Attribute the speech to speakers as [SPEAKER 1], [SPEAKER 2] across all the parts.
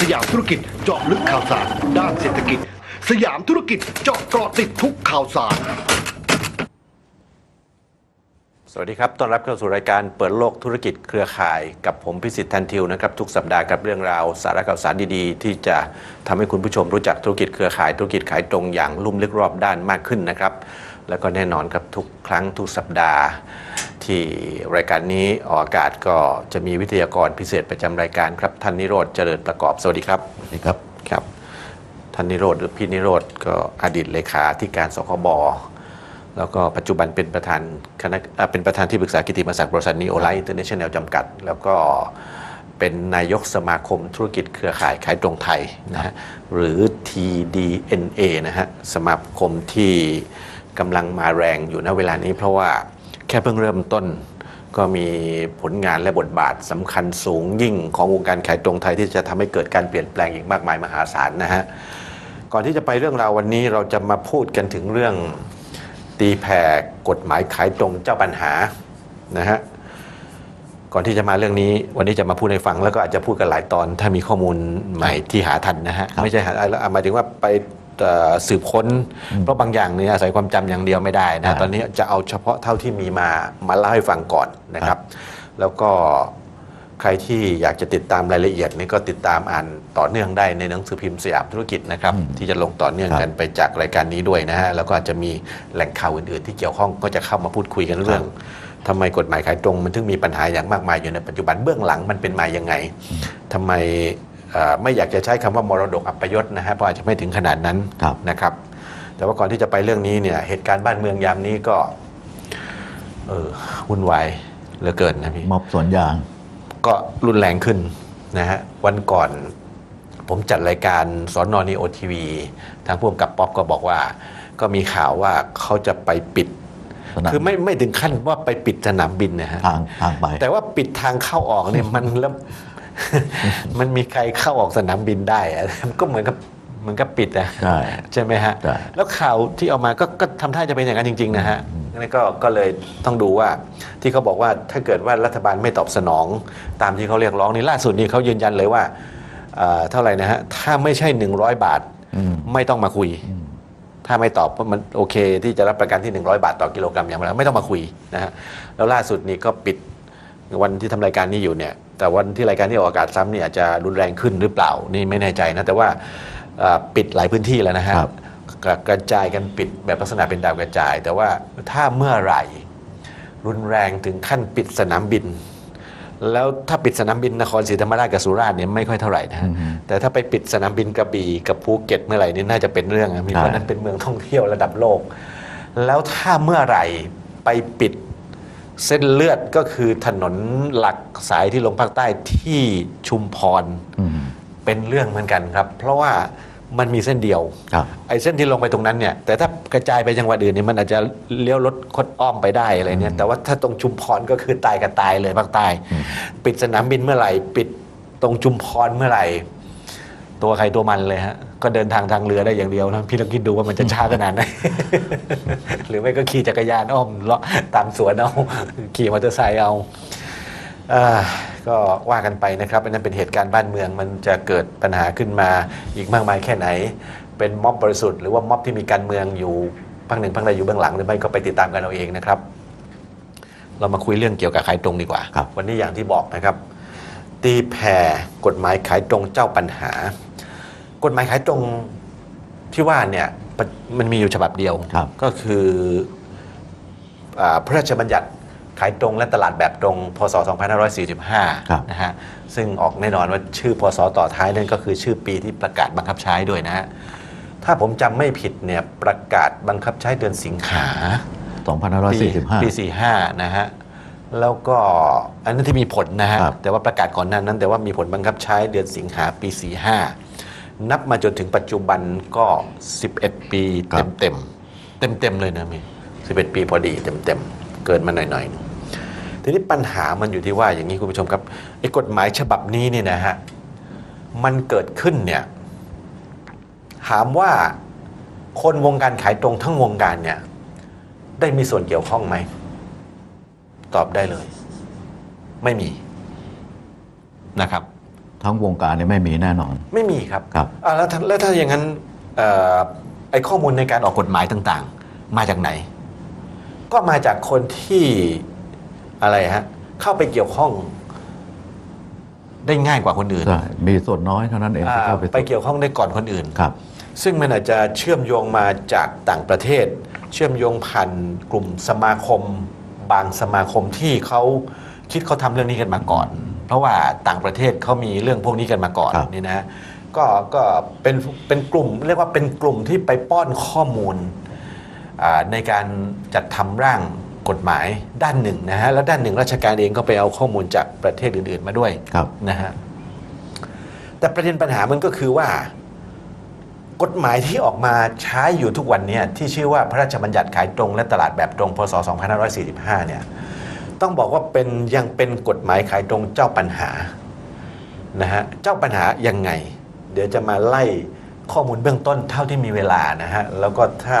[SPEAKER 1] สยามธุรกิจเจาะลึกข่าวสาร ด้านเศรษฐกิจ สยามธุรกิจเจาะเกาะติดทุกข่าวสาร
[SPEAKER 2] สวัสดีครับ ต้อนรับเข้าสู่รายการเปิดโลกธุรกิจเครือข่ายกับผมพิสิทธิ์ทันทิวนะครับ ทุกสัปดาห์กับเรื่องราวสาระข่าวสารดีๆ ที่จะทำให้คุณผู้ชมรู้จักธุรกิจเครือข่าย ธุรกิจขายตรงอย่างลุ่มลึกรอบด้านมากขึ้นนะครับ แล้วก็แน่นอนครับทุกครั้งทุกสัปดาห์ ที่รายการนี้ออกอากาศก็จะมีวิทยากรพิเศษประจำรายการครับ ท่านนิโรธเจริญประกอบสวัสดีครับ
[SPEAKER 3] สวัสดีครับ
[SPEAKER 2] ครับ ท่านนิโรธหรือพี่นิโรธก็อดีตเลขาธิการสคบแล้วก็ปัจจุบันเป็นประธานคณะอ่าเป็นประธานที่ปรึกษากิตติมศักดิ์บริษัทนีโอไลท์อินเตอร์เนชั่นแนลจำกัด แล้วก็เป็นนายกสมาคมธุรกิจเครือข่ายขายตรงไทยนะฮะหรือ TDNA นะฮะสมาคมที่กำลังมาแรงอยู่ณเวลานี้เพราะว่า แค่เพิ่งเริ่มต้นก็มีผลงานและบทบาทสำคัญสูงยิ่งของวงการขายตรงไทยที่จะทำให้เกิดการเปลี่ยนแปลงอีกมากมายมหาศาลนะฮะ ก่อนที่จะไปเรื่องราววันนี้เราจะมาพูดกันถึงเรื่องตีแผ่กฎหมายขายตรงเจ้าปัญหานะฮะ ก่อนที่จะมาเรื่องนี้ วันนี้จะมาพูดให้ฟังแล้วก็อาจจะพูดกันหลายตอน ถ้ามีข้อมูลใหม่ที่หาทันนะฮะ ไม่ใช่หาอะไรหมายถึงว่าไป สืบค้น เพราะบางอย่างเนี่ยอาศัยความจำอย่างเดียวไม่ได้นะ
[SPEAKER 3] ครับ
[SPEAKER 2] ตอนนี้จะเอาเฉพาะเท่าที่มีมามาเล่าให้ฟังก่อนนะครับ แล้วก็ใครที่อยากจะติดตามรายละเอียดนี่ก็ติดตามอ่านต่อเนื่องได้ในหนังสือพิมพ์สยามธุรกิจนะครับ
[SPEAKER 3] อืม
[SPEAKER 2] ที่จะลงต่อเนื่อง
[SPEAKER 3] ครับ
[SPEAKER 2] กันไปจากรายการนี้ด้วยนะฮะแล้วก็อาจจะมีแหล่งข่าวอื่นๆ ที่เกี่ยวข้องก็จะเข้ามาพูดคุยกันเรื่องทำไมกฎหมายขายตรงมันถึงมีปัญหาอย่างมากมายอยู่ในปัจจุบันเบื้องหลังมันเป็นมายังไงทำไมเอ่อ ไม่อยากจะใช้คำว่ามรดกอัปยศนะฮะเพราะอาจจะไม่ถึงขนาดนั้น
[SPEAKER 3] ครับ
[SPEAKER 2] นะครับ แต่ว่าก่อนที่จะไปเรื่องนี้เนี่ยเหตุการณ์บ้านเมืองยามนี้ก็ เออวุ่นวายเหลือเกินนะพี่
[SPEAKER 3] ม็อบสวนยาง
[SPEAKER 2] ก็รุนแรงขึ้นนะฮะวันก่อนผมจัดรายการสอนนอนีโอทีวีทางผู้กำกับป๊อกก็บอกว่า ก็มีข่าวว่าเขาจะไปปิด
[SPEAKER 3] สนาม
[SPEAKER 2] คือไม่ไม่ถึงขั้นว่าไปปิดสนามบินนะฮะ
[SPEAKER 3] ทางทางไป
[SPEAKER 2] แต่ว่าปิดทางเข้าออกเนี่ยมันแล้ว มันมีใครเข้าออกสนามบินได้อะมันก็เหมือนกับเหมือนกับปิดอะ
[SPEAKER 3] ใช่
[SPEAKER 2] ใช่ไหมฮะ
[SPEAKER 3] ใช่
[SPEAKER 2] แล้วข่าวที่ออกมาก็ก็ทำท่าจะเป็นอย่างนั้นจริง ๆ นะฮะนั่นก็ก็เลยต้องดูว่าที่เขาบอกว่าถ้าเกิดว่ารัฐบาลไม่ตอบสนอง ตามที่เขาเรียกร้องนี่ล่าสุดนี่เขายืนยันเลยว่าเอ่อเท่าไหร่นะฮะ ถ้าไม่ใช่ 100 บาท
[SPEAKER 3] อืม
[SPEAKER 2] ไม่ต้องมาคุย ถ้าไม่ตอบว่ามันโอเค ที่จะรับประกันที่ 100 บาทต่อกิโลกรัมอย่างไรไม่ต้องมาคุยนะฮะแล้วล่าสุดนี่ก็ปิด วันที่ทำรายการนี้อยู่เนี่ย แต่วันที่รายการที่ออกอากาศซ้ำนี่อาจจะรุนแรงขึ้นหรือเปล่านี่ไม่แน่ใจนะ แต่ว่าเอ่อปิดหลายพื้นที่แล้วนะฮะ
[SPEAKER 3] ครับ
[SPEAKER 2] กระกระจายกันปิดแบบลักษณะเป็นดาวกระจาย แต่ว่าถ้าเมื่อไหร่ รุนแรงถึงขั้นปิดสนามบิน แล้วถ้าปิดสนามบินนครศรีธรรมราชกับสุราษฎร์เนี่ยไม่ค่อยเท่าไหร่นะฮะ
[SPEAKER 3] อือฮึ
[SPEAKER 2] แต่ถ้าไปปิดสนามบินกระบี่กับภูเก็ตเมื่อไหร่นี่น่าจะเป็นเรื่องนะมี
[SPEAKER 3] ใช่
[SPEAKER 2] เพราะนั้นเป็นเมืองท่องเที่ยวระดับโลก แล้วถ้าเมื่อไหร่ไปปิด เส้นเลือดก็คือถนนหลักสายที่ลงภาคใต้ที่ชุมพร
[SPEAKER 3] อืม
[SPEAKER 2] เป็นเรื่องเหมือนกันครับ เพราะว่ามันมีเส้นเดียว
[SPEAKER 3] ครับ
[SPEAKER 2] ไอ้เส้นที่ลงไปตรงนั้นเนี่ย แต่ถ้ากระจายไปจังหวัดอื่นเนี่ยมันอาจจะเลี้ยวรถคดอ้อมไปได้อะไรเนี่ย แต่ว่าถ้าตรงชุมพรก็คือตายกับตายเลยภาคใต้ปิดสนามบินเมื่อไหร่ ปิดตรงชุมพรเมื่อไหร่ ตัวใครตัวมันเลยฮะ ก็เดินทางทางเรือได้อย่างเดียวนะพี่ลองคิดดูว่ามันจะช้าขนาดไหนหรือไม่ก็ขี่จักรยานอ้อมเลาะตามสวนเอาขี่มอเตอร์ไซค์เอาอ่าก็ว่ากันไปนะครับอันนั้นเป็นเหตุการณ์บ้านเมืองมันจะเกิดปัญหาขึ้นมาอีกมากมายแค่ไหน เป็นม็อบบริสุทธิ์หรือว่าม็อบที่มีการเมืองอยู่พักหนึ่งพักใดอยู่เบื้องหลังหรือไม่ก็ไปติดตามกันเอาเองนะครับ เรามาคุยเรื่องเกี่ยวกับขายตรงดีกว่า
[SPEAKER 3] ครับ
[SPEAKER 2] วันนี้อย่างที่บอกนะครับ ตีแผ่กฎหมายขายตรงเจ้าปัญหา กฎหมายขายตรงที่ว่าเนี่ยปะมันมีอยู่ฉบับเดียว
[SPEAKER 3] ครับ
[SPEAKER 2] ก็คืออาพระราชบัญญัติขายตรงและตลาดแบบตรง พศ
[SPEAKER 3] ครับ
[SPEAKER 2] 2545 นะฮะ ซึ่งออกแน่นอนว่าชื่อพศต่อท้ายนั่นก็คือชื่อปีที่ประกาศบังคับใช้ด้วยนะฮะ ถ้าผมจำไม่ผิดเนี่ยประกาศบังคับใช้เดือนสิงหา
[SPEAKER 3] 2545
[SPEAKER 2] ปี45นะฮะ แล้วก็อันนั้นที่มีผลนะฮะ
[SPEAKER 3] ครับ
[SPEAKER 2] แต่ว่าประกาศก่อนหน้านั้น แต่ว่ามีผลบังคับใช้เดือนสิงหาปี45 นับมาจนถึงปัจจุบันก็ 11 ปี
[SPEAKER 3] ครั
[SPEAKER 2] เต็
[SPEAKER 3] บ
[SPEAKER 2] มเต็มเต็มเต็มๆเลยนะมี11ปีพอดีเต็มเต็มๆเกินมาหน่อยหน่อยๆหนึ่งทีนี้ปัญหามันอยู่ที่ว่าอย่างนี้คุณผู้ชมครับไอ้กฎหมายฉบับนี้เนี่ยนะฮะมันเกิดขึ้นเนี่ยถามว่าคนวงการขายตรงทั้งวงการเนี่ยได้มีส่วนเกี่ยวข้องไหม ตอบได้เลย ไม่มีนะครับ
[SPEAKER 3] ทั้งวงการเนี่ยไม่มีแน่นอน
[SPEAKER 2] ไม่มีครับ
[SPEAKER 3] ครับ
[SPEAKER 2] อ่าแล้วถ้าแล้วถ้าอย่างนั้นเอ่อไอ้ข้อมูลในการออกกฎหมายต่างๆ มาจากไหน ก็มาจากคนที่อะไรฮะเข้าไปเกี่ยวข้องได้ง่ายกว่าคนอื่น
[SPEAKER 3] ใช่มีส่วนน้อยเท่านั้นเอง
[SPEAKER 2] อ่า
[SPEAKER 3] ที่เข้าไป
[SPEAKER 2] ไปเกี่ยวข้องได้ก่อนคนอื่น
[SPEAKER 3] ครับ
[SPEAKER 2] ซึ่งมันอาจจะเชื่อมโยงมาจากต่างประเทศ เชื่อมโยงผ่านกลุ่มสมาคม บางสมาคมที่เขาคิดเขาทำเรื่องนี้กันมาก่อน เพราะว่าต่างประเทศเขามีเรื่องพวกนี้กันมาก่อน
[SPEAKER 3] ครับ
[SPEAKER 2] นี่นะก็ก็เป็นเป็นกลุ่มเรียกว่าเป็นกลุ่มที่ไปป้อนข้อมูลอ่าในการจัดทำร่างกฎหมายด้านหนึ่งนะฮะแล้วด้านหนึ่งราชการเองก็ไปเอาข้อมูลจากประเทศอื่น ๆ มาด้วย
[SPEAKER 3] ครับ
[SPEAKER 2] นะฮะแต่ประเด็นปัญหามันก็คือว่า กฎหมายที่ออกมาใช้อยู่ทุกวันเนี้ที่ชื่อว่าพระราชบัญญัติขายตรงและตลาดแบบตรงพศ 2545 เนี่ย ต้องบอกว่าเป็นยังเป็นกฎหมายขายตรงเจ้าปัญหานะฮะเจ้าปัญหายังไง เดี๋ยวจะมาไล่ข้อมูลเบื้องต้นเท่าที่มีเวลานะฮะแล้วก็ถ้า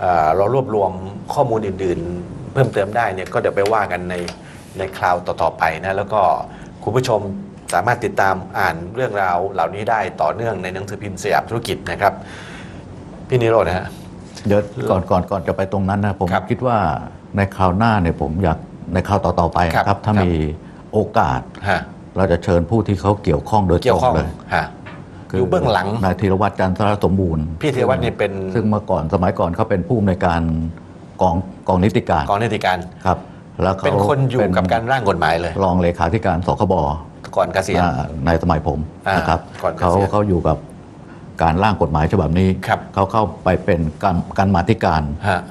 [SPEAKER 2] เอ่อเรารวบรวมข้อมูลอื่นๆ เพิ่มเติมได้เนี่ยก็เดี๋ยวไปว่ากันในในคราวต่อๆไปนะแล้วก็คุณผู้ชมสามารถติดตามอ่านเรื่องราวเหล่านี้ได้ต่อเนื่องในหนังสือพิมพ์สยามธุรกิจนะครับพี่นิโรธนะฮะ
[SPEAKER 3] เดี๋ยวก่อนก่อนก่อนจะไปตรงนั้นนะผม
[SPEAKER 2] ครับ
[SPEAKER 3] คิดว่าในคราวหน้าเนี่ยผมอยาก ในคราวต่อ ๆ ไป
[SPEAKER 2] ครับ
[SPEAKER 3] ครับ ถ้า
[SPEAKER 2] ครับ
[SPEAKER 3] มีโอกาส
[SPEAKER 2] ฮะ
[SPEAKER 3] เราจะเชิญผู้ที่เขาเกี่ยวข้องโดย
[SPEAKER 2] เกี่
[SPEAKER 3] ต
[SPEAKER 2] ยว
[SPEAKER 3] รง
[SPEAKER 2] ข้อง
[SPEAKER 3] เลย
[SPEAKER 2] ฮะอยู่เบื้องหลัง
[SPEAKER 3] นายธีรวัตรจันทรสมบูรณ์
[SPEAKER 2] พี่เทวัฒน์นี่เป็น
[SPEAKER 3] ซึ่งเมื่อก่อนสมัยก่อนเขาเป็นผู้อำนวยการกองกองนิติการ
[SPEAKER 2] กองนิติการ
[SPEAKER 3] ครับ แล้วเขา
[SPEAKER 2] เป็นคนอยู่กับการร่างกฎหมายเลย
[SPEAKER 3] รองเลขาธิการสคบ
[SPEAKER 2] ก่อนเกษียณ
[SPEAKER 3] อ่าในสมัยผม
[SPEAKER 2] อ่าน
[SPEAKER 3] นะครับ
[SPEAKER 2] ก่อนเกษียณ
[SPEAKER 3] เขาเขาอยู่กับการร่างกฎหมายฉบับนี้
[SPEAKER 2] ครับ
[SPEAKER 3] เขาเข้าไปเป็นการการมาธิการ
[SPEAKER 2] ฮะ
[SPEAKER 3] แ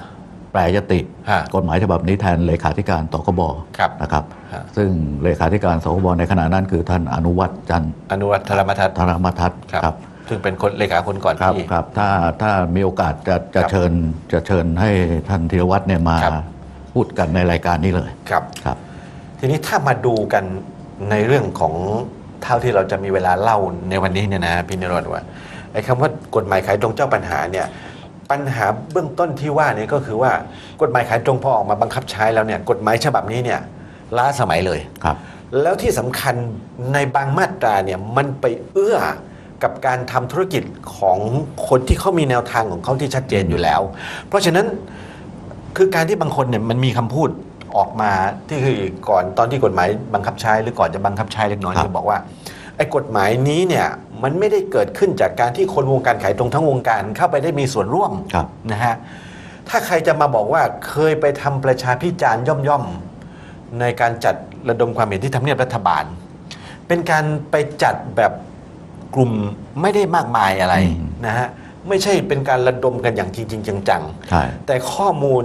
[SPEAKER 3] ปรยติ
[SPEAKER 2] ฮะ
[SPEAKER 3] กฎหมายฉบับนี้แทนเลขาธิการสคบ
[SPEAKER 2] ครับ
[SPEAKER 3] นะครับ
[SPEAKER 2] ฮะ
[SPEAKER 3] ซึ่งเลขาธิการสคบในขณะนั้นคือท่านอนุวัฒน์จันท
[SPEAKER 2] อนุวัฒน์ธรรมทัศน์
[SPEAKER 3] ธรรมทัศน์
[SPEAKER 2] ครับ
[SPEAKER 3] ครับ
[SPEAKER 2] ซึ่งเป็นคนเลขาคนก่อน
[SPEAKER 3] ครับ
[SPEAKER 2] ที่
[SPEAKER 3] ครับถ้าถ้ามีโอกาสจะจะ
[SPEAKER 2] ครับ
[SPEAKER 3] เชิญจะเชิญให้ท่านธีรวัตรเนี่ยมา
[SPEAKER 2] ครับ
[SPEAKER 3] พูดกันในรายการนี้เลย
[SPEAKER 2] ครับ
[SPEAKER 3] ครับ
[SPEAKER 2] ทีนี้ถ้ามาดูกันในเรื่องของเท่าที่เราจะมีเวลาเล่าในวันนี้เนี่ยนะพี่นิโรธว่าไอ้คำว่ากฎหมายขายตรงเจ้าปัญหาเนี่ย ปัญหาเบื้องต้นที่ว่าเนี่ยก็คือว่ากฎหมายขายตรงพอออกมาบังคับใช้แล้วเนี่ยกฎหมายฉบับนี้เนี่ยล้าสมัยเลย
[SPEAKER 3] ครับ
[SPEAKER 2] แล้วที่สำคัญในบางมาตราเนี่ยมันไปเอื้อกับการทำธุรกิจของคนที่เขามีแนวทางของเขาที่ชัดเจนอยู่แล้ว เพราะฉะนั้นคือการที่บางคนเนี่ยมันมีคำพูดออกมาที่คือก่อนตอนที่กฎหมายบังคับใช้หรือก่อนจะบังคับใช้เล็กน้อย
[SPEAKER 3] ครับ
[SPEAKER 2] จะบอกว่าไอ้กฎหมายนี้เนี่ย มันไม่ได้เกิดขึ้นจากการที่คนวงการขายตรงทั้งวงการเข้าไปได้มีส่วนร่วม
[SPEAKER 3] ครับ
[SPEAKER 2] นะฮะถ้าใครจะมาบอกว่าเคยไปทำประชาพิจารณ์ย่อมๆ ในการจัดระดมความเห็นที่ทำเนียบรัฐบาล เป็นการไปจัดแบบกลุ่มไม่ได้มากมายอะไร
[SPEAKER 3] อืม
[SPEAKER 2] นะฮะไม่ใช่เป็นการระดมกันอย่างจริง ๆ จัง
[SPEAKER 3] ใช่
[SPEAKER 2] ๆแต่ข้อมูล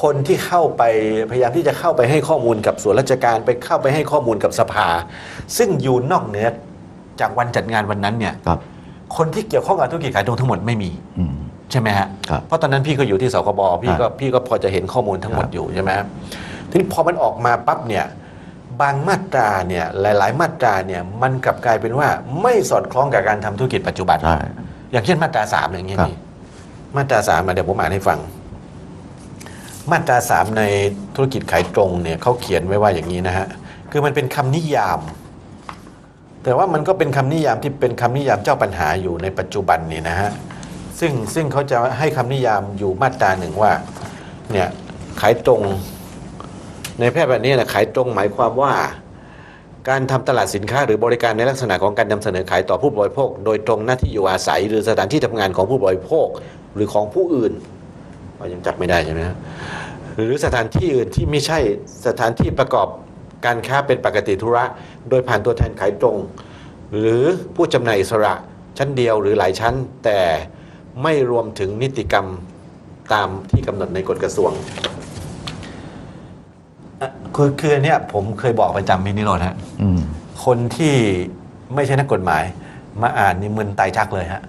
[SPEAKER 2] คนที่เข้าไปพยายามที่จะเข้าไปให้ข้อมูลกับส่วนราชการไปเข้าไปให้ข้อมูลกับสภา ซึ่งอยู่นอกเหนือ จากวันจัดงานวันนั้นเนี่ย
[SPEAKER 3] ครับ
[SPEAKER 2] คนที่เกี่ยวข้องกับธุรกิจขายตรงทั้งหมดไม่มี
[SPEAKER 3] อืม
[SPEAKER 2] ใช่ไหมฮะ
[SPEAKER 3] ครับ
[SPEAKER 2] เพราะตอนนั้นพี่ก็อยู่ที่สคบพี่ก็
[SPEAKER 3] ครับ
[SPEAKER 2] พี่ก็พอจะเห็นข้อมูลทั้งหมด
[SPEAKER 3] ครับ
[SPEAKER 2] อยู่ใช่ไหมฮะทีนี้พอมันออกมาปั๊บเนี่ยบางมาตราเนี่ยหลาย ๆ มาตราเนี่ยมันกลับกลายเป็นว่าไม่สอดคล้องกับการทำธุรกิจปัจจุบัน
[SPEAKER 3] ใช่
[SPEAKER 2] อย่างเช่นมาตราสามอย่างเงี้ย
[SPEAKER 3] ครับ
[SPEAKER 2] พี่มาตราสามมาเดี๋ยวผมอ่านให้ฟัง มาตราสามในธุรกิจขายตรงเนี่ยเขาเขียนไว้ว่าอย่างนี้นะฮะ คือมันเป็นคำนิยาม แต่ว่ามันก็เป็นคำนิยามที่เป็นคำนิยามเจ้าปัญหาอยู่ในปัจจุบันนี่นะฮะซึ่งซึ่งเขาจะให้คำนิยามอยู่มาตราหนึ่งว่าเนี่ยขายตรงในแพทย์แบบนี้นะขายตรงหมายความว่า การทำตลาดสินค้าหรือบริการในลักษณะของการนำเสนอขายต่อผู้บริโภค โดยตรงหน้าที่อยู่อาศัย หรือสถานที่ทำงานของผู้บริโภคหรือของผู้อื่นยังจับไม่ได้ใช่ไหมฮะหรือสถานที่อื่นที่ไม่ใช่สถานที่ประกอบ การค้าเป็นปกติธุระ โดยผ่านตัวแทนขายตรง หรือผู้จำหน่ายอิสระชั้นเดียวหรือหลายชั้น แต่ไม่รวมถึงนิติกรรมตามที่กำหนดในกฎกระทรวงอะคือคืออันเนี่ยผมเคยบอกประจำพี่นิโรธฮะ
[SPEAKER 3] อืม
[SPEAKER 2] คนที่ไม่ใช่นักกฎหมาย มาอ่านนี่มึนไตชักเลยฮะ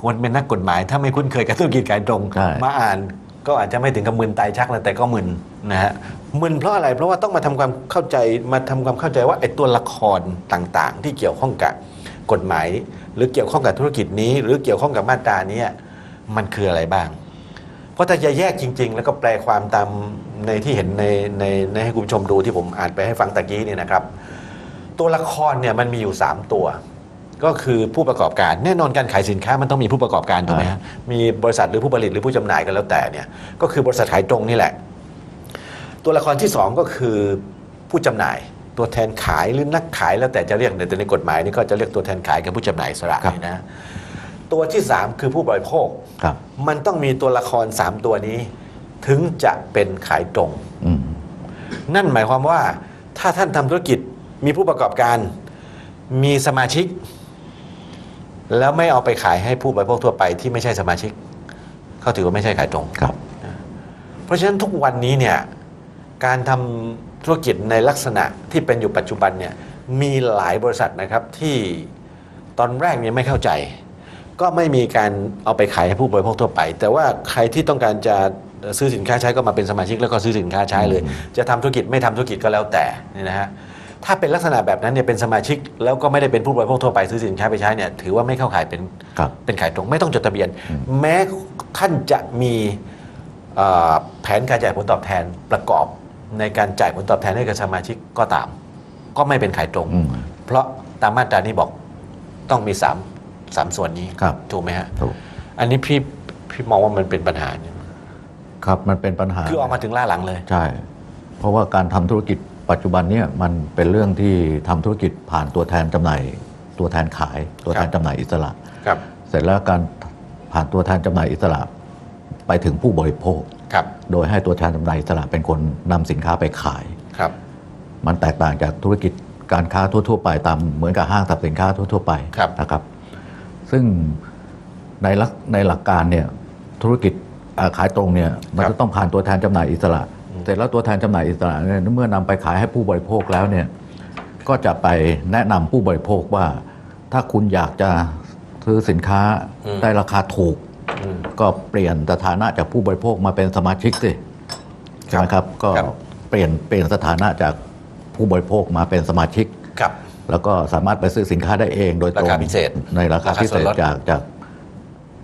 [SPEAKER 2] คนเป็นนักกฎหมาย ถ้าไม่คุ้นเคยกับธุรกิจขายตรง
[SPEAKER 3] ใช่
[SPEAKER 2] มาอ่านก็อาจจะไม่ถึงกับมึนไตชักนะแต่ก็มึน นะฮะมึนเพราะอะไรเพราะว่าต้องมาทำความเข้าใจมาทำความเข้าใจว่าไอ้ตัวละครต่างๆ ที่เกี่ยวข้องกับกฎหมาย หรือเกี่ยวข้องกับธุรกิจนี้ หรือเกี่ยวข้องกับมาตราเนี้ยมันคืออะไรบ้าง เพราะถ้าจะแยกจริง ๆ แล้วก็แปลความตามในที่เห็นในในในให้คุณผู้ชมดูที่ผมอ่านไปให้ฟังตะกี้เนี่ยนะครับ ตัวละครเนี่ยมันมีอยู่ 3 ตัว ก็คือผู้ประกอบการแน่นอนการขายสินค้ามันต้องมีผู้ประกอบการถูกไหมฮะมีบริษัทหรือผู้ผลิตหรือผู้จำหน่ายกันแล้วแต่เนี่ยก็คือบริษัทขายตรงนี่แหละ ตัวละครที่ 2 ก็คือผู้จำหน่าย ตัวแทนขายหรือนักขายแล้วแต่จะเรียกแต่ในกฎหมายนี่ก็จะเรียกตัวแทนขายกับผู้จำหน่ายอิสระ
[SPEAKER 3] ครับ
[SPEAKER 2] นี่นะตัวที่ 3 คือผู้บริโภค
[SPEAKER 3] ครับ
[SPEAKER 2] มันต้องมีตัวละคร 3 ตัวนี้ ถึงจะเป็นขายตรง
[SPEAKER 3] อืม
[SPEAKER 2] นั่นหมายความว่าถ้าท่านทำธุรกิจมีผู้ประกอบการ มีสมาชิก แล้วไม่เอาไปขายให้ผู้บริโภคทั่วไปที่ไม่ใช่สมาชิก เขาถือว่าไม่ใช่ขายตรง
[SPEAKER 3] ครับ
[SPEAKER 2] เพราะฉะนั้นทุกวันนี้เนี่ย การทำธุรกิจในลักษณะที่เป็นอยู่ปัจจุบันเนี่ยมีหลายบริษัทนะครับที่ตอนแรกเนี่ยไม่เข้าใจ ก็ไม่มีการเอาไปขายให้ผู้บริโภคทั่วไป แต่ว่าใครที่ต้องการจะซื้อสินค้าใช้ก็มาเป็นสมาชิกแล้วก็ซื้อสินค้าใช้เลย จะทำธุรกิจไม่ทำธุรกิจก็แล้วแต่เนี่ยนะฮะถ้าเป็นลักษณะแบบนั้นเนี่ยเป็นสมาชิกแล้วก็ไม่ได้เป็นผู้บริโภคทั่วไปซื้อสินค้าไปใช้เนี่ยถือว่าไม่เข้าขายเป็น
[SPEAKER 3] ครับ
[SPEAKER 2] เป็นขายตรงไม่ต้องจดทะเบียน แม้ท่านจะมีเอ่อแผนการจ่ายผลตอบแทนประกอบ ในการจ่ายผลตอบแทนให้กับสมาชิกก็ตาม ก็ไม่เป็นขายตรง
[SPEAKER 3] อืม
[SPEAKER 2] เพราะตามมาตรานี้บอกต้องมีสามสามส่วนนี้
[SPEAKER 3] ครับ
[SPEAKER 2] ถูกไหมฮะ
[SPEAKER 3] ถูก
[SPEAKER 2] อันนี้พี่พี่มองว่ามันเป็นปัญหาเนี่ย
[SPEAKER 3] ครับมันเป็นปัญหา
[SPEAKER 2] คือออกมาถึงล่าหลังเลย
[SPEAKER 3] ใช่ เพราะว่าการทำธุรกิจปัจจุบันเนี่ยมันเป็นเรื่องที่ทำธุรกิจผ่านตัวแทนจำหน่าย ตัวแทนขาย ตัวแทนจำหน่ายอิสระ
[SPEAKER 2] ครับ
[SPEAKER 3] เสร็จแล้วการผ่านตัวแทนจำหน่ายอิสระ ไปถึงผู้บริโภค
[SPEAKER 2] ครับ
[SPEAKER 3] โดยให้ตัวแทนจำหน่ายอิสระเป็นคนนำสินค้าไปขาย
[SPEAKER 2] ครับ
[SPEAKER 3] มันแตกต่างจากธุรกิจการค้าทั่ว ๆ ไปตามเหมือนกับห้างสรรพสินค้าทั่ว ๆ ไป
[SPEAKER 2] ครับ
[SPEAKER 3] นะครับ ซึ่งในหลักในหลักการเนี่ยธุรกิจอ่าขายตรงเนี่ยมัน
[SPEAKER 2] ครับ
[SPEAKER 3] จะต้องผ่านตัวแทนจำหน่ายอิสระเสร็จแล้วตัวแทนจำหน่ายอิสระเนี่ยเมื่อนำไปขายให้ผู้บริโภคแล้วเนี่ยก็จะไปแนะนำผู้บริโภคว่า ถ้าคุณอยากจะซื้อสินค้า
[SPEAKER 2] อืม
[SPEAKER 3] ได้ราคาถูก
[SPEAKER 2] อืม
[SPEAKER 3] ก็เปลี่ยนสถานะจากผู้บริโภคมาเป็นสมาชิกสิใช่ไหมครับ ก็
[SPEAKER 2] ครับ
[SPEAKER 3] เปลี่ยนเปลี่ยนสถานะจากผู้บริโภคมาเป็นสมาชิก
[SPEAKER 2] ครับ
[SPEAKER 3] แล้วก็สามารถไปซื้อสินค้าได้เองโดยตรง
[SPEAKER 2] ราคาพิเศษ
[SPEAKER 3] ในราคา
[SPEAKER 2] ราคา
[SPEAKER 3] พิ
[SPEAKER 2] ส่
[SPEAKER 3] เศ
[SPEAKER 2] วน
[SPEAKER 3] ษ
[SPEAKER 2] ลด
[SPEAKER 3] จากจาก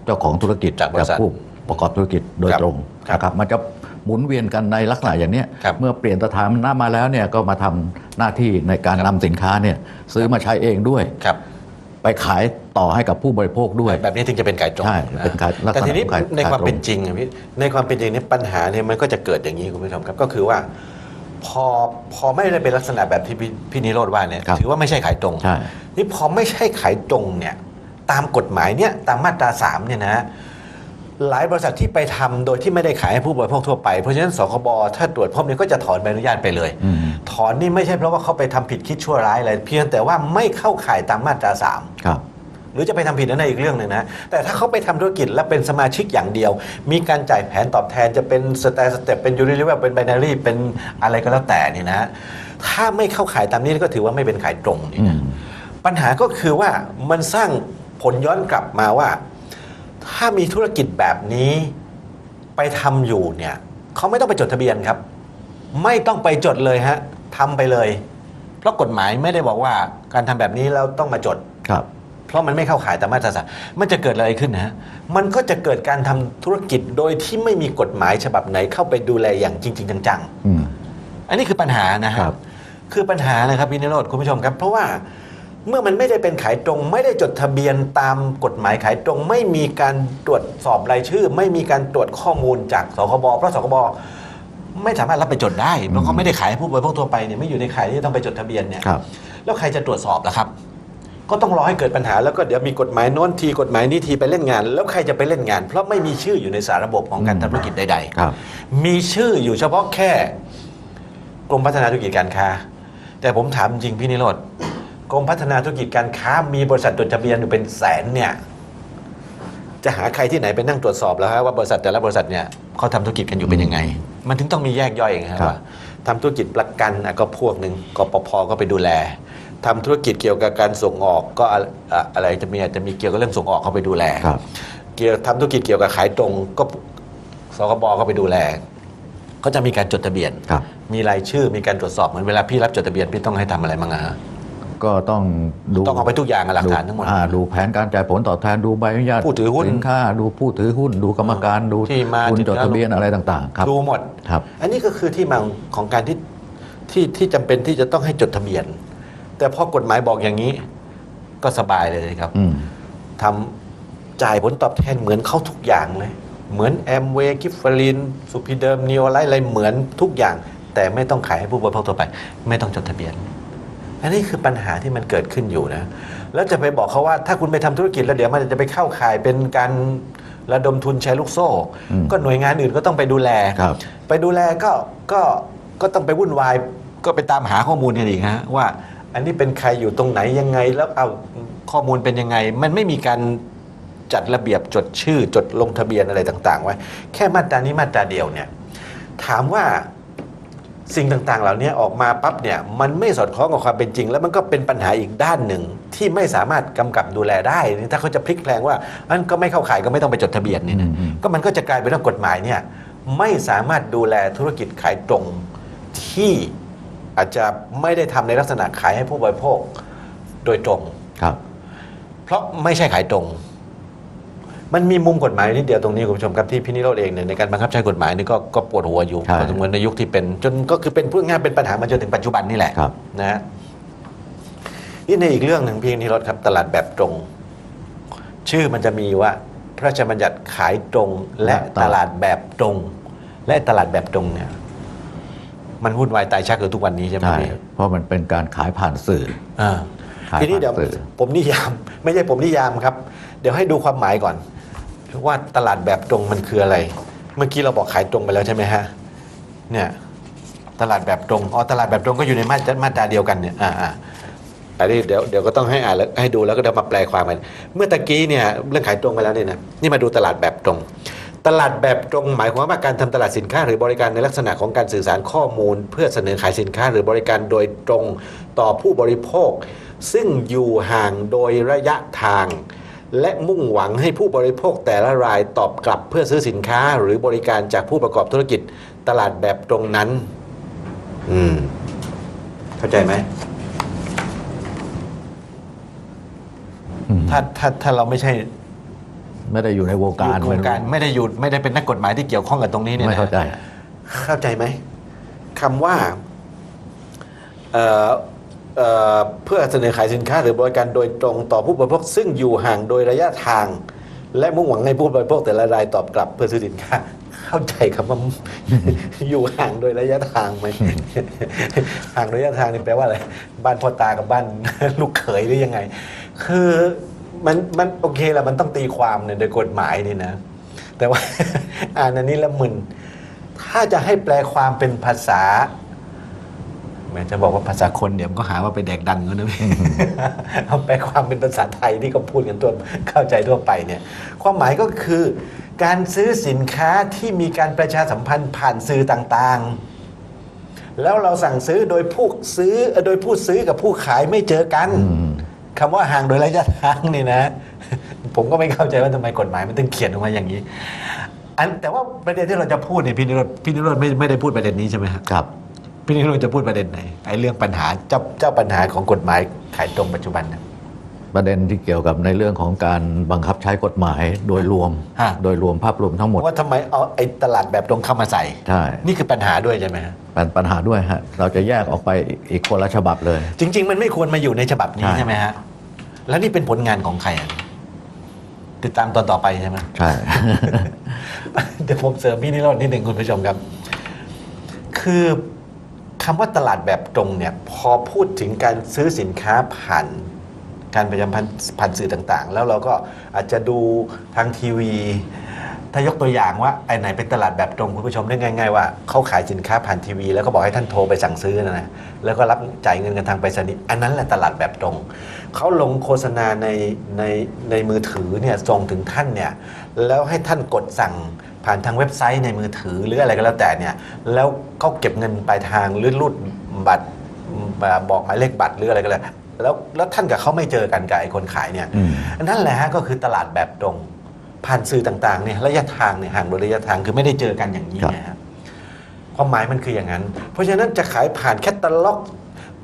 [SPEAKER 3] เจ้าของธุรกิจ
[SPEAKER 2] จากบริษัท
[SPEAKER 3] ผู้ประกอบธุรกิจโดย
[SPEAKER 2] ครับ
[SPEAKER 3] ตรง
[SPEAKER 2] ครับ
[SPEAKER 3] นะครับมันจะหมุนเวียนกันในลักษณะอย่างเนี้ย
[SPEAKER 2] ครับ
[SPEAKER 3] เมื่อเปลี่ยนสถานะมาแล้วเนี่ยก็มาทำหน้าที่ในการนำสินค้าเนี่ยซื้อมาใช้เองด้วย
[SPEAKER 2] ครับ
[SPEAKER 3] ไปขายต่อให้กับผู้บริโภคด้วย
[SPEAKER 2] แบบนี้ถึงจะเป็นขายตรง
[SPEAKER 3] ใช่เป็นขายลักษณะ
[SPEAKER 2] แต่ทีนี้
[SPEAKER 3] ของขาย
[SPEAKER 2] ในความ
[SPEAKER 3] ขายตรง
[SPEAKER 2] เป็นจริงอะพี่ในความเป็นจริงเนี่ยปัญหาเนี่ยมันก็จะเกิดอย่างนี้คุณผู้ชมครับก็คือว่า พอพอไม่ได้เป็นลักษณะแบบที่พี่พี่นิโรธว่าเนี่ย
[SPEAKER 3] ครับ
[SPEAKER 2] ถือว่าไม่ใช่ขายตรง
[SPEAKER 3] ใช่
[SPEAKER 2] นี่พอไม่ใช่ขายตรงเนี่ยตามกฎหมายเนี่ยตามมาตราสามเนี่ยนะ หลายบริษัทที่ไปทำโดยที่ไม่ได้ขายให้ผู้บริโภคทั่วไป เพราะฉะนั้นสคบถ้าตรวจพบเนี่ยก็จะถอนใบอนุญาตไปเลย
[SPEAKER 3] อืม
[SPEAKER 2] ถอนนี่ไม่ใช่เพราะว่าเขาไปทำผิดคิดชั่วร้ายอะไรเพียงแต่ว่าไม่เข้าข่ายตามมาตราสาม
[SPEAKER 3] ครับ
[SPEAKER 2] หรือจะไปทำผิดนั่นอีกเรื่องหนึ่งนะ แต่ถ้าเขาไปทำธุรกิจและเป็นสมาชิกอย่างเดียว มีการจ่ายแผนตอบแทนจะเป็นสแตนสเต็ปเป็นยูนิลิเวอร์เป็นไบนารีเป็นอะไรก็แล้วแต่นี่นะ ถ้าไม่เข้าขายตามนี้ก็ถือว่าไม่เป็นขายตรงนี่
[SPEAKER 3] อื
[SPEAKER 2] นะ
[SPEAKER 3] ม
[SPEAKER 2] ปัญหาก็คือว่ามันสร้างผลย้อนกลับมาว่า ถ้ามีธุรกิจแบบนี้ไปทำอยู่เนี่ยเขาไม่ต้องไปจดทะเบียนครับ ไม่ต้องไปจดเลยฮะทำไปเลย เพราะกฎหมายไม่ได้บอกว่าการทำแบบนี้แล้วต้องมาจด
[SPEAKER 3] ครับ
[SPEAKER 2] เพราะมันไม่เข้าข่ายตามมาตราสามมันจะเกิดอะไรขึ้นนะฮะมันก็จะเกิดการทำธุรกิจโดยที่ไม่มีกฎหมายฉบับไหนเข้าไปดูแลอย่างจริง ๆ จัง
[SPEAKER 3] อืม
[SPEAKER 2] ๆอันนี้คือปัญหานะฮะ
[SPEAKER 3] ครับ
[SPEAKER 2] คือปัญหานะครับพี่นิโรธคุณผู้ชมครับ เพราะว่า เมื่อมันไม่ได้เป็นขายตรง ไม่ได้จดทะเบียนตามกฎหมายขายตรง ไม่มีการตรวจสอบรายชื่อ ไม่มีการตรวจข้อมูลจากสคบเพราะสคบไม่สามารถรับไปจดได้เพราะเขาไม่ได้ขายให้ผู้บริโภคทั่วไปเนี่ยไม่อยู่ในข่ายที่ต้องไปจดทะเบียนเนี่ย
[SPEAKER 3] ครับ
[SPEAKER 2] แล้วใครจะตรวจสอบล่ะครับ ก็ต้องรอให้เกิดปัญหาแล้วก็เดี๋ยวมีกฎหมายโน้นทีกฎหมายนี้ทีไปเล่นงาน แล้วใครจะไปเล่นงาน เพราะไม่มีชื่ออยู่ในสารระบบของการทำธุรกิจใด
[SPEAKER 3] ครับ
[SPEAKER 2] ๆมีชื่ออยู่เฉพาะแค่กรมพัฒนาธุรกิจการค้า แต่ผมถามจริงพี่นิโรธ กรมพัฒนาธุรกิจการค้ามีบริษัทจดทะเบียนอยู่เป็นแสนเนี่ยจะหาใครที่ไหนไปนั่งตรวจสอบแล้วฮะว่าบริษัทแต่ละบริษัทเนี่ยเขาทำธุรกิจกันอยู่เป็นยังไง มันถึงต้องมีแยกย่อยไงฮะ
[SPEAKER 3] ครับ
[SPEAKER 2] ว่าทำธุรกิจประกันอะก็พวกหนึ่งกปพก็ไปดูแลทำธุรกิจเกี่ยวกับการส่งออกก็อะอะอะไรจะมีอาจจะมีเกี่ยวกับเรื่องส่งออกเขาไปดูแล
[SPEAKER 3] ครับ
[SPEAKER 2] เกี่ยวทำธุรกิจเกี่ยวกับขายตรงก็สคบก็ไปดูแลเขาจะมีการจดทะเบียน
[SPEAKER 3] ครับ
[SPEAKER 2] มีรายชื่อมีการตรวจสอบเหมือนเวลาพี่รับจดทะเบียนพี่ต้องให้ทำอะไรบ้างอะฮะ
[SPEAKER 3] ก็ต้องดู
[SPEAKER 2] ต้องเอาไปทุกอย่างอะหลักฐานทั้งหมด
[SPEAKER 3] อ่าดูแผนการจ่ายผลตอบแทนดูใบอนุญาต
[SPEAKER 2] ผู้ถือหุ้น
[SPEAKER 3] สินค้าดูผู้ถือหุ้น ดูกรรมการดู
[SPEAKER 2] ที่มา
[SPEAKER 3] คุณ
[SPEAKER 2] ที่
[SPEAKER 3] จดทะเบียนอะไรต่างๆครับ
[SPEAKER 2] ดูหมด
[SPEAKER 3] ครับ
[SPEAKER 2] อันนี้ก็คือที่มาของการที่ที่ที่จำเป็นที่จะต้องให้จดทะเบียน แต่พอกฎหมายบอกอย่างนี้ ก็สบายเลยครับ
[SPEAKER 3] อืม
[SPEAKER 2] ทำจ่ายผลตอบแทนเหมือนเขาทุกอย่างเลย เหมือนแอมเวย์กิฟฟลินสุพิเดิมนิโอไลท์อะไรเหมือนทุกอย่าง แต่ไม่ต้องขายให้ผู้บริโภคทั่วไป ไม่ต้องจดทะเบียน อันนี้คือปัญหาที่มันเกิดขึ้นอยู่นะ แล้วจะไปบอกเขาว่าถ้าคุณไปทำธุรกิจแล้วเดี๋ยวมันจะไปเข้าข่ายเป็นการระดมทุนแชร์ลูกโซ่
[SPEAKER 3] อืม
[SPEAKER 2] ก็หน่วยงานอื่นก็ต้องไปดูแล
[SPEAKER 3] ครับ
[SPEAKER 2] ไปดูแลก็ก็ก็ต้องไปวุ่นวายก็ไปตามหาข้อมูลกันอีกฮะว่า อันนี้เป็นใครอยู่ตรงไหนยังไงแล้วเอาข้อมูลเป็นยังไง มันไม่มีการจัดระเบียบจดชื่อจดลงทะเบียนอะไรต่าง ๆ ไว้ แค่มาตรานี้มาตราเดียวเนี่ย ถามว่า สิ่งต่างๆ เหล่านี้ออกมาปั๊บเนี่ยมันไม่สอดคล้องกับความเป็นจริง แล้วมันก็เป็นปัญหาอีกด้านหนึ่งที่ไม่สามารถกำกับดูแลได้นี่ถ้าเขาจะพลิกแพลงว่าอันก็ไม่เข้าข่ายก็ไม่ต้องไปจดทะเบียนนี่นะก็มันก็จะกลายเป็นว่ากฎหมายเนี่ยไม่สามารถดูแลธุรกิจขายตรงที่อาจจะไม่ได้ทำในลักษณะขายให้ผู้บริโภคโดยตรง
[SPEAKER 3] ครับ
[SPEAKER 2] เพราะไม่ใช่ขายตรง มันมีมุมกฎหมายนิดเดียวตรงนี้คุณผู้ชมครับที่พี่นิโรธเองเนี่ยในการบังคับใช้กฎหมายนี่ก็ก็ปวดหัวอยู่
[SPEAKER 3] ใช่
[SPEAKER 2] พอสมควรในยุคที่เป็นจนก็คือเป็นพูดง่ายเป็นปัญหามาจนถึงปัจจุบันนี่แหละ
[SPEAKER 3] ครับ
[SPEAKER 2] นะฮะนี่ในอีกเรื่องหนึ่งพี่นิโรธครับ ตลาดแบบตรง ชื่อมันจะมีว่า พระราชบัญญัติขายตรง และตลาดแบบตรง และตลาดแบบตรงเนี่ย มันวุ่นวายตายชักอยู่ทุกวันนี้ใช่ไหม
[SPEAKER 3] ใช่
[SPEAKER 2] พี่
[SPEAKER 3] เพราะมันเป็นการขายผ่านสื่อ
[SPEAKER 2] อ่า
[SPEAKER 3] ขาย
[SPEAKER 2] ทีนี้เดี๋ยว
[SPEAKER 3] ผ่านสื่อ
[SPEAKER 2] ผมนิยาม ไม่ใช่ผมนิยามครับ เดี๋ยวให้ดูความหมายก่อน ว่าตลาดแบบตรงมันคืออะไร เมื่อกี้เราบอกขายตรงไปแล้วใช่ไหมฮะเนี่ยตลาดแบบตรงอ๋อตลาดแบบตรงก็อยู่ในมาตรามาตราเดียวกันเนี่ยอ่าอ่าอันนี้เดี๋ยวเดี๋ยวก็ต้องให้อ่านแล้วให้ดูแล้วก็เดี๋ยวมาแปลความกันเมื่อตะกี้เนี่ยเรื่องขายตรงไปแล้วเนี่ยนะนี่มาดูตลาดแบบตรง ตลาดแบบตรงหมายความว่าการทำตลาดสินค้าหรือบริการในลักษณะของการสื่อสารข้อมูล เพื่อเสนอขายสินค้าหรือบริการโดยตรงต่อผู้บริโภค ซึ่งอยู่ห่างโดยระยะทาง และมุ่งหวังให้ผู้บริโภคแต่ละรายตอบกลับเพื่อซื้อสินค้าหรือบริการจากผู้ประกอบธุรกิจตลาดแบบตรงนั้น อืม เข้าใจไหม
[SPEAKER 3] อืม
[SPEAKER 2] ถ้าถ้าถ้าเราไม่ใช่
[SPEAKER 3] ไม่ได้อยู่ในวงการ
[SPEAKER 2] อยู่โครงการไม่ได้อยู่ไม่ได้เป็นนักกฎหมายที่เกี่ยวข้องกับตรงนี้เนี่ย
[SPEAKER 3] ไม่
[SPEAKER 2] นะ
[SPEAKER 3] เข้าใจ
[SPEAKER 2] เข้าใจไหมคำว่า เพื่อเสนอขายสินค้าหรือบริการโดยตรงต่อผู้บริโภคซึ่งอยู่ห่างโดยระยะทาง และมุ่งหวังให้ผู้บริโภคแต่ละรายตอบกลับเพื่อซื้อสินค้าเข้าใจคำว่าอยู่ห่างโดยระยะทางไหมห่างโดยระยะทางนี่แปลว่าอะไรบ้านพ่อตากับบ้านลูกเขยหรือยังไง คือมันมันโอเคแหละมันต้องตีความเนี่ยโดยกฎหมายนี่นะ แต่ว่าอ่านอันนี้ล้วมึนถ้าจะให้แปลความเป็นภาษา ม้จะบอกว่าภาษาคนเดี๋ยวมันก็หาว่าไปแดกดันกันนะพี่เอาแปลความเป็นภาษาไทยที่เขาพูดกันตัวเข้าใจทั่วไปเนี่ยความหมายก็คือ การซื้อสินค้าที่มีการประชาสัมพันธ์ผ่านสื่อต่างๆ แล้วเราสั่งซื้อโดยผู้ซื้อเอ่อโดยผู้ซื้อกับผู้ขายไม่เจอกัน
[SPEAKER 3] อืม
[SPEAKER 2] คำว่าห่างโดยระยะทางนี่นะ ผมก็ไม่เข้าใจว่าทำไมกฎหมายมันถึงเขียนออกมาอย่างนี้ อันแต่ว่าประเด็นที่เราจะพูดเนี่ยพี่นิโรธพี่นิโรธไม่ไม่ได้พูดประเด็นนี้ใช่ไหมครับ
[SPEAKER 3] ครับ
[SPEAKER 2] พี่นิโรธจะพูดประเด็นไหนไอ้เรื่องปัญหาเจ้าเจ้าปัญหาของกฎหมายขายตรงปัจจุบันนะ
[SPEAKER 3] ประเด็นที่เกี่ยวกับในเรื่องของการบังคับใช้กฎหมายโดยรวม
[SPEAKER 2] ฮะ
[SPEAKER 3] โดยรวมภาพรวมทั้งหมด
[SPEAKER 2] ว่าทำไมเอาไอ้ตลาดแบบตรงเข้ามาใส่
[SPEAKER 3] ใช่
[SPEAKER 2] นี่คือปัญหาด้วยใช่ไหมฮะ
[SPEAKER 3] เป็นปัญหาด้วยฮะเราจะแยกออกไปอีกคนละฉบับเลย
[SPEAKER 2] จริง ๆ มันไม่ควรมาอยู่ในฉบับนี้
[SPEAKER 3] ใช่
[SPEAKER 2] ใช่ไหมฮะ แล้วนี่เป็นผลงานของใครอะติดตามตอนต่อไปใช่ไหม
[SPEAKER 3] ใช่
[SPEAKER 2] เดี๋ยวผมเสริมพี่นิโรธนิดหนึ่งคุณผู้ชมครับ คือ คำว่าตลาดแบบตรงเนี่ยพอพูดถึงการซื้อสินค้าผ่านการประชาสัมพันธ์ผ่านสื่อต่างๆ แล้วเราก็อาจจะดูทางทีวี ถ้ายกตัวอย่างว่าไอ้ไหนเป็นตลาดแบบตรงคุณผู้ชมได้ง่าย ๆ ว่าเขาขายสินค้าผ่านทีวี แล้วก็บอกให้ท่านโทรไปสั่งซื้อนะนะแล้วก็รับจ่ายเงินกันทางไปรษณีย์อันนั้นแหละตลาดแบบตรงเขาลงโฆษณาในในในมือถือเนี่ยส่งถึงท่านเนี่ยแล้วให้ท่านกดสั่ง ผ่านทางเว็บไซต์ในมือถือหรืออะไรก็แล้วแต่เนี่ยแล้วเขาเก็บเงินปลายทางหรือรูดบัตรบอกหมายเลขบัตรหรืออะไรก็แล้วแล้วแล้วท่านกับเขาไม่เจอกันกับไอ้คนขายเนี่ย
[SPEAKER 3] อืม
[SPEAKER 2] นั่นแหละฮะก็คือตลาดแบบตรง ผ่านสื่อต่างๆเนี่ยระยะทางเนี่ยห่างโดยระยะทางคือไม่ได้เจอกันอย่างนี้
[SPEAKER 3] ครับ
[SPEAKER 2] นะฮะความหมายมันคืออย่างนั้น เพราะฉะนั้นจะขายผ่านแคตตาล็อก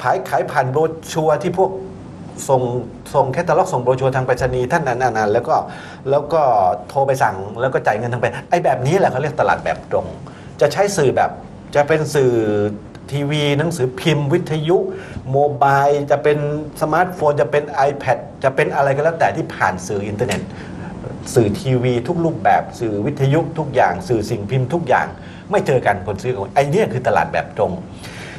[SPEAKER 2] ขายขายผ่านโบรชัวร์ที่พวก ส่งส่งแคตตาล็อกส่งโบรชัวร์ทางไปรษณีย์ท่านนั้นๆแล้วก็แล้วก็โทรไปสั่งแล้วก็จ่ายเงินทางไปไอ้แบบนี้แหละเขาเรียกตลาดแบบตรง จะใช้สื่อแบบจะเป็นสื่อทีวีหนังสือพิมพ์วิทยุโมบายจะเป็นสมาร์ทโฟน จะเป็น iPad จะเป็นอะไรก็แล้วแต่ที่ผ่านสื่ออินเทอร์เน็ต สื่อทีวีทุกรูปแบบสื่อวิทยุทุกอย่าง สื่อสิ่งพิมพ์ทุกอย่าง ไม่เจอกันคนซื้อกันไอ้นี่คือตลาดแบบตรง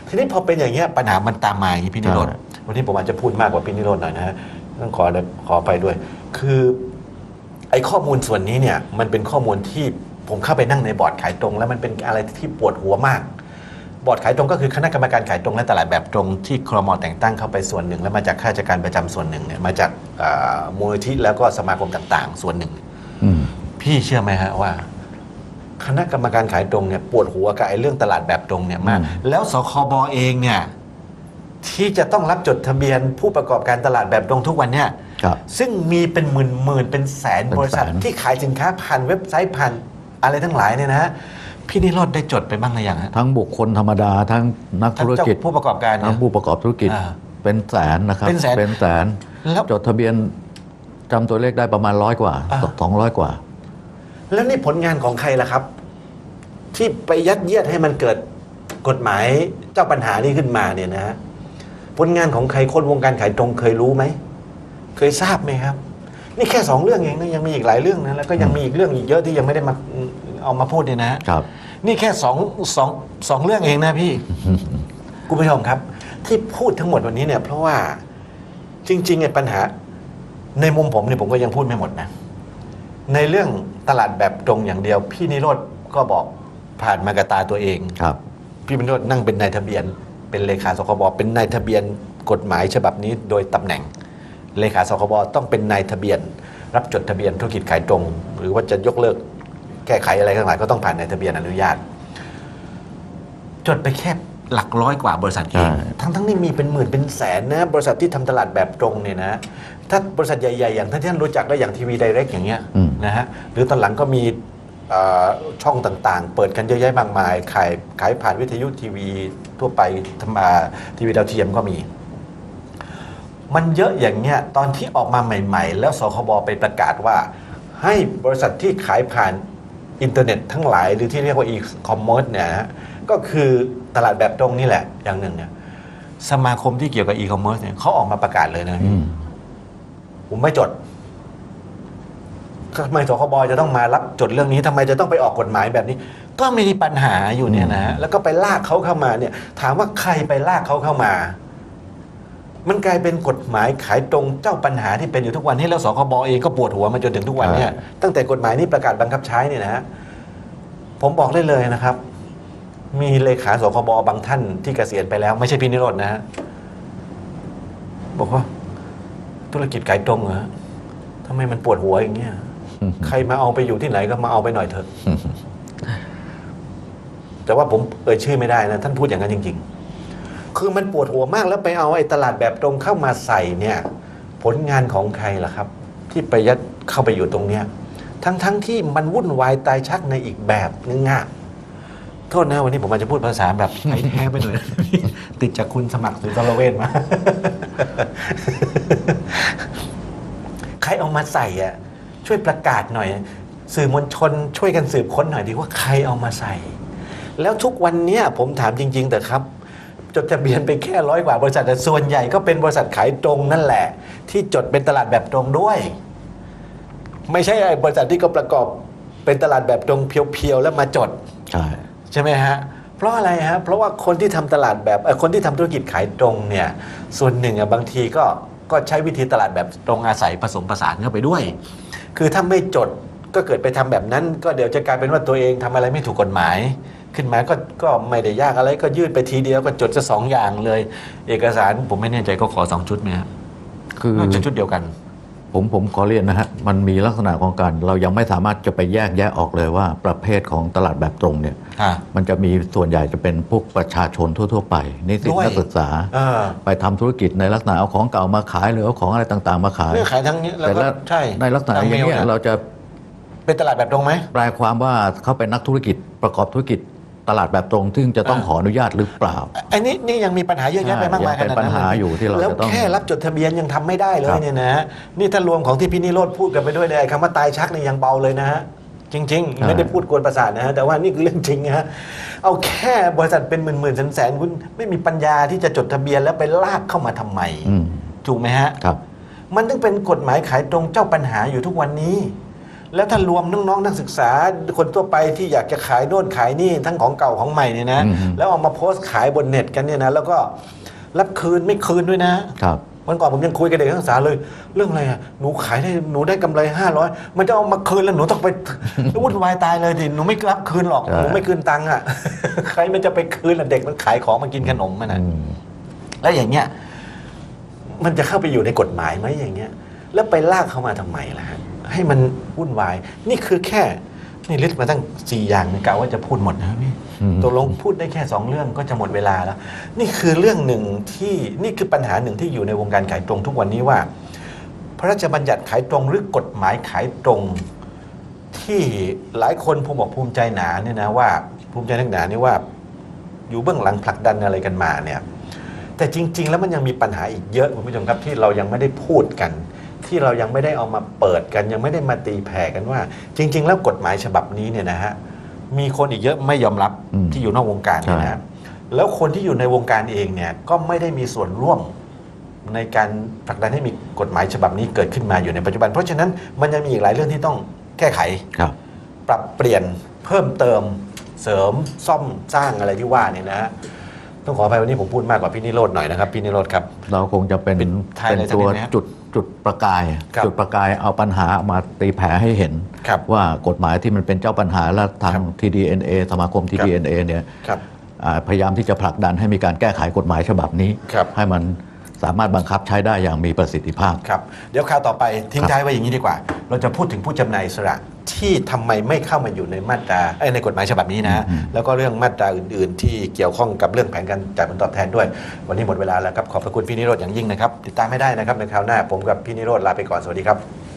[SPEAKER 2] ทีนี้พอเป็นอย่างเงี้ยปัญหามันตามมาอย่างนี้พี่นิโรธ วันนี้ผมอาจจะพูดมากกว่าพี่นิโรธหน่อยนะฮะต้องขอขอไปด้วย คือไอ้ข้อมูลส่วนนี้เนี่ยมันเป็นข้อมูลที่ผมเข้าไปนั่งในบอร์ดขายตรง แล้วมันเป็นอะไรที่ปวดหัวมาก บอร์ดขายตรงก็คือคณะกรรมการขายตรงและตลาดแบบตรงที่ครมแต่งตั้งเข้าไปส่วนหนึ่ง แล้วมาจากข้าราชการประจำส่วนหนึ่งเนี่ยมาจากอ่ามูลนิธิแล้วก็สมาคมต่าง ๆ ส่วนหนึ่ง
[SPEAKER 3] อืม
[SPEAKER 2] พี่เชื่อไหมฮะว่า คณะกรรมการขายตรงเนี่ยปวดหัวกับไอ้เรื่องตลาดแบบตรงเนี่ยมาก
[SPEAKER 3] อืม
[SPEAKER 2] แล้วสคบเองเนี่ย ที่จะต้องรับจดทะเบียนผู้ประกอบการตลาดแบบตรงทุกวันเนี่ย
[SPEAKER 3] ครับ
[SPEAKER 2] ซึ่งมีเป็นหมื่นหมื่นเป็นแสน
[SPEAKER 3] เป็น
[SPEAKER 2] บริษัท
[SPEAKER 3] แสน
[SPEAKER 2] ที่ขายสินค้าผ่านเว็บไซต์ผ่านอะไรทั้งหลายเนี่ยนะฮะพี่นิโรธได้จดไปบ้างหรือยังฮะ
[SPEAKER 3] ทั้งบุคคลธรรมดาทั้งนัก
[SPEAKER 2] ทั้ง
[SPEAKER 3] ธุร
[SPEAKER 2] เจ้า
[SPEAKER 3] กิจ
[SPEAKER 2] ผู้ประกอบการเนี่
[SPEAKER 3] ทั้
[SPEAKER 2] ย
[SPEAKER 3] งผู้ประกอบธุรกิจ
[SPEAKER 2] อ่า
[SPEAKER 3] เป็นแสนนะครับ
[SPEAKER 2] เป็นแสน
[SPEAKER 3] เป็นแสน
[SPEAKER 2] แล้ว
[SPEAKER 3] จดทะเบียนจำตัวเลขได้ประมาณร้อยกว่า
[SPEAKER 2] อ่า
[SPEAKER 3] สองร้อยกว่า
[SPEAKER 2] แล้วนี่ผลงานของใครล่ะครับ ที่ไปยัดเยียดให้มันเกิดกฎหมายเจ้าปัญหานี้ขึ้นมาเนี่ยนะฮะ ผลงานของใครคนวงการขายตรงเคยรู้ไหม เคยทราบไหมครับ นี่แค่สองเรื่องเองนะยังมีอีกหลายเรื่องนะแล้วก็ยังมีอีกเรื่องอีกเยอะที่ยังไม่ได้มาเอามาพูดเนี่ยนะฮะ
[SPEAKER 3] ครับ
[SPEAKER 2] นี่แค่สองสองสองเรื่องเองนะพี่คุณผู้ชมครับ ที่พูดทั้งหมดวันนี้เนี่ย เพราะว่าจริงๆไอ้ปัญหา ในมุมผมเนี่ยผมก็ยังพูดไม่หมดนะ ในเรื่องตลาดแบบตรงอย่างเดียว พี่นิโรธก็บอกผ่านมากบตาตัวเอง
[SPEAKER 3] ครับ
[SPEAKER 2] พี่นิโรธนั่งเป็นนายทะเบียน เป็นเลขาสคบเป็นนายทะเบียนกฎหมายฉบับนี้โดยตำแหน่ง เลขาสคบต้องเป็นนายทะเบียน รับจดทะเบียนธุรกิจขายตรง หรือว่าจะยกเลิกแก้ไขอะไรทั้งหลายก็ต้องผ่านนายทะเบียนอนุญาต จดไปแค่หลักร้อยกว่าบริษัทเอง
[SPEAKER 3] ใช่
[SPEAKER 2] ทั้งทั้งๆนี่มีเป็นหมื่นเป็นแสนนะ บริษัทที่ทำตลาดแบบตรงเนี่ยนะ ถ้าบริษัทใหญ่ๆ อย่างที่ท่านรู้จักได้อย่างทีวีไดเรกอย่างเงี้ย
[SPEAKER 3] อืม
[SPEAKER 2] นะฮะหรือตอนหลังก็มีเอ่อ ช่องต่างๆ เปิดกันเยอะแยะมากมาย ขายขายผ่านวิทยุทีวีทั่วไปทำมาทีวีดาวเทียมก็มี มันเยอะอย่างเงี้ยตอนที่ออกมาใหม่ ๆ แล้วสคบไปประกาศว่า ให้บริษัทที่ขายผ่านอินเทอร์เน็ตทั้งหลาย หรือที่เรียกว่า e-commerce เนี่ยนะฮะก็คือตลาดแบบตรงนี่แหละอย่างหนึ่งเนี่ยสมาคมที่เกี่ยวกับ e-commerce เนี่ยเขาออกมาประกาศเลยนะ
[SPEAKER 3] อืม
[SPEAKER 2] ผมไม่จด ทำไมสคบจะต้องมารับจดเรื่องนี้ทำไมจะต้องไปออกกฎหมายแบบนี้ ก็มีปัญหาอยู่เนี่ยนะฮะแล้วก็ไปลากเขาเข้ามาเนี่ย ถามว่าใครไปลากเขาเข้ามา มันกลายเป็นกฎหมายขายตรงเจ้าปัญหาที่เป็นอยู่ทุกวันนี้แล้วสคบเองก็ปวดหัวมาจนถึงทุกวันเนี่ย
[SPEAKER 3] ใช่
[SPEAKER 2] ตั้งแต่กฎหมายนี้ประกาศบังคับใช้เนี่ยนะฮะผมบอกได้เลยนะครับ มีเลขาสคบบางท่านที่เกษียณไปแล้ว ไม่ใช่พี่นิโรจน์นะฮะบอกว่าธุรกิจขายตรงเหรอทำไมมันปวดหัวอย่างเงี้ย ใครมาเอาไปอยู่ที่ไหนก็มาเอาไปหน่อยเถอะ แต่ว่าผมเอ่ยชื่อไม่ได้นะ ท่านพูดอย่างนั้นจริง ๆ คือมันปวดหัวมากแล้วไปเอาไอ้ตลาดแบบตรงเข้ามาใส่เนี่ย ผลงานของใครล่ะครับ ที่ไปยัดเข้าไปอยู่ตรงเนี้ย ทั้งๆที่มันวุ่นวายตายชักในอีกแบบนึงอะโทษนะวันนี้ผมอาจจะพูดภาษาแบบไทยแท้ไปหน่อยติดจากคุณสมัครสุนทรเวชมา ใครเอามาใส่อะ ช่วยประกาศหน่อย สื่อมวลชนช่วยกันสืบค้นหน่อยดีว่าใครเอามาใส่ แล้วทุกวันเนี้ยผมถามจริง ๆ แต่ครับจดทะเบียนไปแค่ร้อยกว่าบริษัทแต่ส่วนใหญ่ก็เป็นบริษัทขายตรงนั่นแหละ ที่จดเป็นตลาดแบบตรงด้วย ไม่ใช่ไอ้บริษัทที่ก็ประกอบเป็นตลาดแบบตรงเพียวๆแล้วมาจด
[SPEAKER 3] ใช่
[SPEAKER 2] ใช่ไหมฮะเพราะอะไรฮะเพราะว่าคนที่ทำตลาดแบบเอ่อคนที่ทำธุรกิจขายตรงเนี่ยส่วนหนึ่งอะบางทีก็ก็ใช้วิธีตลาดแบบตรงอาศัยผสมผสานเข้าไปด้วย คือถ้าไม่จดก็เกิดไปทำแบบนั้น ก็เดี๋ยวจะกลายเป็นว่าตัวเองทำอะไรไม่ถูกกฎหมาย ขึ้นมาก็ก็ไม่ได้ยากอะไรก็ยื่นไปทีเดียวก็จดจะสองอย่างเลย เอกสารผมไม่แน่ใจก็ขอสองชุดไหมครับ
[SPEAKER 3] คือ
[SPEAKER 2] น่าจะชุดเดียวกัน
[SPEAKER 3] ผมผมขอเรียนนะฮะ มันมีลักษณะของการเรายังไม่สามารถจะไปแยกแยะออกเลยว่าประเภทของตลาดแบบตรงเนี่ย
[SPEAKER 2] อ่า
[SPEAKER 3] มันจะมีส่วนใหญ่จะเป็นพวกประชาชนทั่ว ๆ ไปนิสิต
[SPEAKER 2] ด้วย
[SPEAKER 3] นักศึกษา
[SPEAKER 2] เออ
[SPEAKER 3] ไปทำธุรกิจในลักษณะเอาของเก่ามาขายหรือเอาของอะไรต่างๆ มาขาย
[SPEAKER 2] เรื่องขายทั้งนี้แล้ว
[SPEAKER 3] แต่
[SPEAKER 2] ก็
[SPEAKER 3] ละ
[SPEAKER 2] ใช่
[SPEAKER 3] ในลักษณะอย่างเนี้ย
[SPEAKER 2] ทำมล
[SPEAKER 3] เราจะ
[SPEAKER 2] เป็นตลาดแบบตรงไหม
[SPEAKER 3] แปลความว่าเขาเป็นนักธุรกิจประกอบธุรกิจ ตลาดแบบตรงซึ่งจะต้อง
[SPEAKER 2] อ่า
[SPEAKER 3] ขออนุญาตหรือเปล่า
[SPEAKER 2] อันนี้นี่ยังมีปัญหาเยอะแยะไปมากมาย
[SPEAKER 3] ยังเป็น
[SPEAKER 2] ขนาดนั้น
[SPEAKER 3] ปัญหาอยู่ที่เรา
[SPEAKER 2] แล้ว
[SPEAKER 3] จะต้อง
[SPEAKER 2] แค่รับจดทะเบียนยังทำไม่ได้เล
[SPEAKER 3] ครั
[SPEAKER 2] ย
[SPEAKER 3] บ
[SPEAKER 2] เนี่ยนะนี่ถ้ารวมของที่พี่นิโรธพูดกันไปด้วยเนี่ยไอ้คำว่าตายชักนี่ยังเบาเลยนะฮะจริง ๆ ไม่ได้พูดกวนประสาทนะฮะแต่ว่านี่คือเรื่องจริงนะฮะเอาแค่บริษัทเป็นหมื่นๆแสนๆคุณไม่มีปัญญาที่จะจดทะเบียนแล้วไปลากเข้ามาทำไม
[SPEAKER 3] อืม
[SPEAKER 2] ถูกไหมฮะ
[SPEAKER 3] ครับ
[SPEAKER 2] มันต้องเป็นกฎหมายขายตรงเจ้าปัญหาอยู่ทุกวันนี้ แล้วถ้ารวมน้องๆนักศึกษา คนทั่วไปที่อยากจะขายโน่นขายนี่ทั้งของเก่าของใหม่เนี่ยนะ
[SPEAKER 3] อืม
[SPEAKER 2] แล้วเอามาโพสต์ขายบนเน็ตกันเนี่ยนะแล้วก็รับคืนไม่คืนด้วยนะ
[SPEAKER 3] ครับ
[SPEAKER 2] วันก่อนผมยังคุยกับเด็กนักศึกษาเลย เรื่องอะไรอะหนูขายได้หนูได้กำไรห้าร้อยมันจะเอามาคืนแล้วหนูต้องไปวุ่นวายตายเลยดิหนูไม่รับคืนหรอก
[SPEAKER 3] ใช่
[SPEAKER 2] หนูไม่คืนตังค์อะใครมันจะไปคืนล่ะเด็กมันขายของมากินขนมมันนะ
[SPEAKER 3] อืม
[SPEAKER 2] แล้วอย่างเงี้ยมันจะเข้าไปอยู่ในกฎหมายไหมอย่างเงี้ย แล้วไปลากเข้ามาทำไมล่ะฮะ ให้มันวุ่นวาย นี่คือแค่นี่ลิสต์มาตั้งสี่อย่างนะกะว่าจะพูดหมดนะครับพี่
[SPEAKER 3] อืม
[SPEAKER 2] ตกลงพูดได้แค่สองเรื่องก็จะหมดเวลาแล้ว นี่คือเรื่องหนึ่งที่นี่คือปัญหาหนึ่งที่อยู่ในวงการขายตรงทุกวันนี้ว่า พระราชบัญญัติขายตรงหรือกฎหมายขายตรง ที่หลายคนภูมิบอกภูมิใจหนาเนี่ยนะว่า ภูมิใจนักหนาเนี่ยว่า อยู่เบื้องหลังผลักดันอะไรกันมาเนี่ยแต่จริง ๆ แล้วมันยังมีปัญหาอีกเยอะคุณผู้ชมครับที่เรายังไม่ได้พูดกัน ที่เรายังไม่ได้เอามาเปิดกัน ยังไม่ได้มาตีแผ่กันว่า จริง ๆ แล้วกฎหมายฉบับนี้เนี่ยนะฮะมีคนอีกเยอะไม่ยอมรับ
[SPEAKER 3] อืม
[SPEAKER 2] ที่อยู่นอกวงการเนี่ยนะฮะแล้วคนที่อยู่ในวงการเองเนี่ยก็ไม่ได้มีส่วนร่วมในการผลักดันให้มีกฎหมายฉบับนี้เกิดขึ้นมาอยู่ในปัจจุบัน เพราะฉะนั้นมันยังมีอีกหลายเรื่องที่ต้องแก้ไข
[SPEAKER 3] ครับ
[SPEAKER 2] ปรับเปลี่ยนเพิ่มเติมเสริมซ่อมสร้างอะไรที่ว่าเนี่ยนะฮะต้องขออภัยวันนี้ผมพูดมากกว่าพี่นิโรธหน่อยนะครับพี่นิโรธครับ
[SPEAKER 3] เราคงจะเป็น
[SPEAKER 2] ปิดท้าย
[SPEAKER 3] เป็น
[SPEAKER 2] เลยสัก
[SPEAKER 3] ตัว
[SPEAKER 2] นิดไหมครับ
[SPEAKER 3] จุด จุดประกาย
[SPEAKER 2] ครับ
[SPEAKER 3] จุดประกายเอาปัญหามาตีแผ่ให้เห็น
[SPEAKER 2] ครับ
[SPEAKER 3] ว่ากฎหมายที่มันเป็นเจ้าปัญหาและทาง
[SPEAKER 2] ครับ
[SPEAKER 3] TDNA สมาคม TDNA เนี่ย
[SPEAKER 2] ครับ
[SPEAKER 3] อ่าพยายามที่จะผลักดันให้มีการแก้ไขกฎหมายฉบับนี้
[SPEAKER 2] ครับ
[SPEAKER 3] ให้มันสามารถบังคับใช้ได้อย่างมีประสิทธิภาพ
[SPEAKER 2] ครับ เดี๋ยวคราวต่อไปทิ้ง
[SPEAKER 3] ครับ
[SPEAKER 2] ท้ายไว้อย่างนี้ดีกว่า เราจะพูดถึงผู้จำหน่ายอิสระ ที่ทำไมไม่เข้ามาอยู่ในมาตราเอ้ยในกฎหมายฉบับนี้นะ แล้วก็เรื่องมาตราอื่น ๆ ที่เกี่ยวข้องกับเรื่องแผนการจ่ายผลตอบแทนด้วย วันนี้หมดเวลาแล้วครับ ขอบพระคุณพี่นิโรธอย่างยิ่งนะครับ ติดตามไม่ได้นะครับในคราวหน้าผมกับพี่นิโรธลาไปก่อนสวัสดีครับ